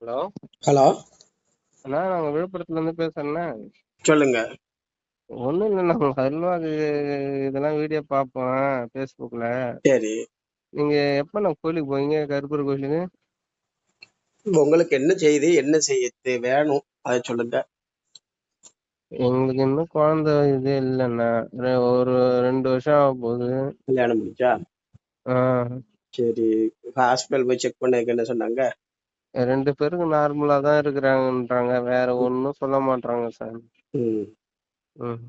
Hello? Hello? அண்ணா நாங்கள் விழுப்புரத்துலேருந்து பேசுகிறேண்ணே சொல்லுங்க. ஒன்றும் இல்லை நாங்கள் அல்வாக்கு இதெல்லாம் வீடியோ பார்ப்போம் ஃபேஸ்புக்கில் சரி. நீங்கள் எப்போ நான் கோயிலுக்கு போவீங்க கருப்பர் கோயிலுக்கு? உங்களுக்கு என்ன செய்தி என்ன செய்ய வேணும் அதை சொல்லுங்க. எங்களுக்கு இன்னும் குழந்த இது இல்லைண்ணா. ரெ- ஒரு ரெண்டு வருஷம் ஆக போகுது. கல்யாணம் முடிச்சா ஆ, சரி ஹாஸ்பிட்டல் போய் செக் பண்ணதுக்கு என்ன சொன்னாங்க? ரெண்டு பேருக்கு நார்மலாக தான் இருக்கிறாங்கன்றாங்க. வேற ஒன்றும் சொல்ல மாட்றாங்க சார் ம். ம்.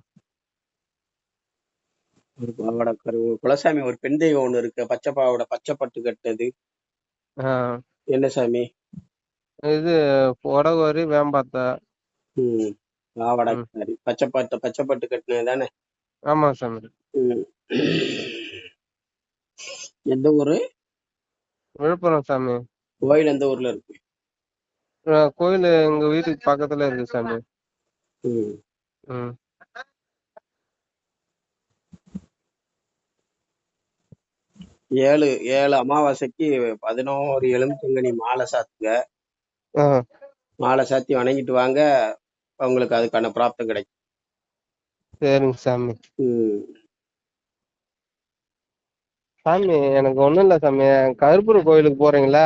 ஒரு பாவாடை கரு குலசாமி ஒரு பெண் தெய்வம் ஒண்ணு இருக்கு. பச்சை பாவாடை பச்சை பட்டு கட்டினது ஆ. என்ன சாமி? இது புடவரி வேம்பாத்தா. ம். பாவாடை ம். சரி பச்சை பட்டு பச்சை பட்டு கட்டினது தானே? ஆமாம் சாமி ம். எந்த ஊரு? விழுப்புரம் சாமி. கோயில் எந்த ஊர்ல இருக்கு? கோயில் எங்கள் வீட்டுக்கு பக்கத்தில் இருக்கு சாமி. ஏழு ஏழு அமாவாசைக்கு பதினோரு எலுமிச்சங்கனி மாலை சாத்துங்க. மாலை சாத்தி வணங்கிட்டு வாங்க. உங்களுக்கு அதுக்கான பிராப்தம் கிடைக்கும். சரிங்க சாமி. ம். சாமி எனக்கு ஒண்ணும் இல்ல சாமி. கருப்பூர் கோயிலுக்கு போறீங்களா.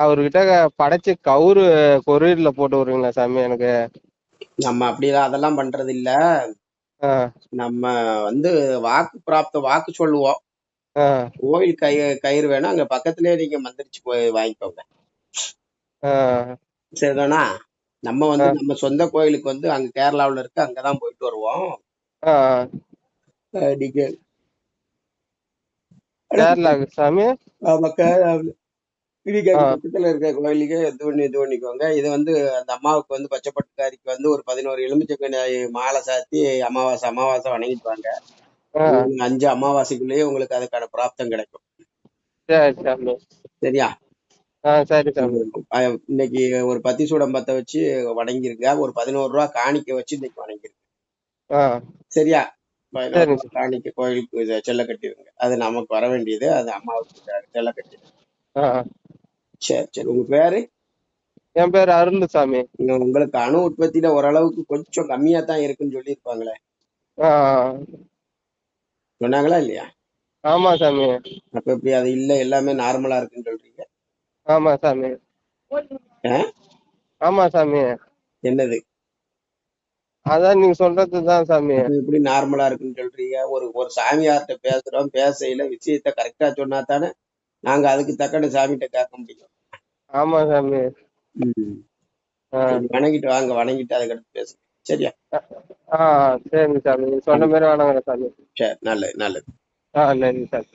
அவர்கிட்ட படைச்சு கவுரு கொரியர்ல போட்டு விடுறீங்களா சாமி எனக்கு? நம்ம அப்படிலாம் அதெல்லாம் பண்றது இல்ல நம்ம வந்து வாக்கு பிராப்த வாக்கு சொல்லுவோம். கோயில் கை கயிறு வேணும் அங்க பக்கத்துலயே நீங்க மந்திரிச்சு போய் வாங்கிக்கோங்க. சரிதானா? நம்ம வந்து நம்ம சொந்த கோயிலுக்கு வந்து அங்க கேரளாவுல இருக்கு அங்கதான் போயிட்டு வருவோம். நீங்க சாமி. ஆமா, கேரளாவுல. பக்கத்துல இருக்க கோயிலுக்கு இது பண்ணி இது பண்ணிக்கோங்க. இது வந்து அந்த அம்மாவுக்கு வந்து பச்சைப்பட்டுக்காரிக்கு வந்து ஒரு பதினோரு எலுமிச்சக்கனி மாலை சாத்தி அமாவாசை அமாவாசை வணங்கிட்டு வாங்க அஞ்சு அமாவாசைக்குள்ளேயே உங்களுக்கு அதுக்கான பிராப்தம் கிடைக்கும். சரியா? இன்னைக்கு ஒரு பத்தி சூடம் பத்த வச்சு வணங்கிருங்க. ஒரு பதினோரு ரூபா காணிக்க வச்சு இன்னைக்கு வணங்கிருங்க. ஆ. சரியா? காணிக்க கோயிலுக்கு செல்ல கட்டிடுங்க அது நமக்கு வர வேண்டியது. அது அம்மாவுக்கு செல்ல கட்டிடுங்க சரி சரி. உங்க பேரு? என் பேர் அருள் சாமி இங்க உங்களுக்கு அணு உற்பத்தியில ஓரளவுக்கு கொஞ்சம் கம்மியா தான் இருக்குன்னு சொல்லியிருப்பாங்களே. சொன்னாங்களா இல்லையா? ஆமா சாமி. அப்ப எப்படி அது இல்ல எல்லாமே நார்மலா இருக்குன்னு சொல்றீங்க? ஆமா சாமி? ஆமா சாமி. என்னது? அதான் நீங்க சொல்றதுதான் சாமி. எப்படி நார்மலா இருக்குன்னு சொல்றீங்க? ஒரு ஒரு சாமியார்கிட்ட பேசுறோம் பேசையில விஷயத்த கரெக்டா சொன்னா தானே நாங்க அதுக்கு தக்கன சாமிகிட்ட கேட்க முடியும். ஆமா சாமி. வணங்கிட்டு வாங்க வணங்கிட்டு அதுக்கடுத்து பேசுங்க சரியா? ஆ சரிங்க சாமி. நீங்க சொன்ன மாதிரி வணங்குறேன் சாமி. சரி நல்லது நல்லது. ஆ நன்றி சாமி.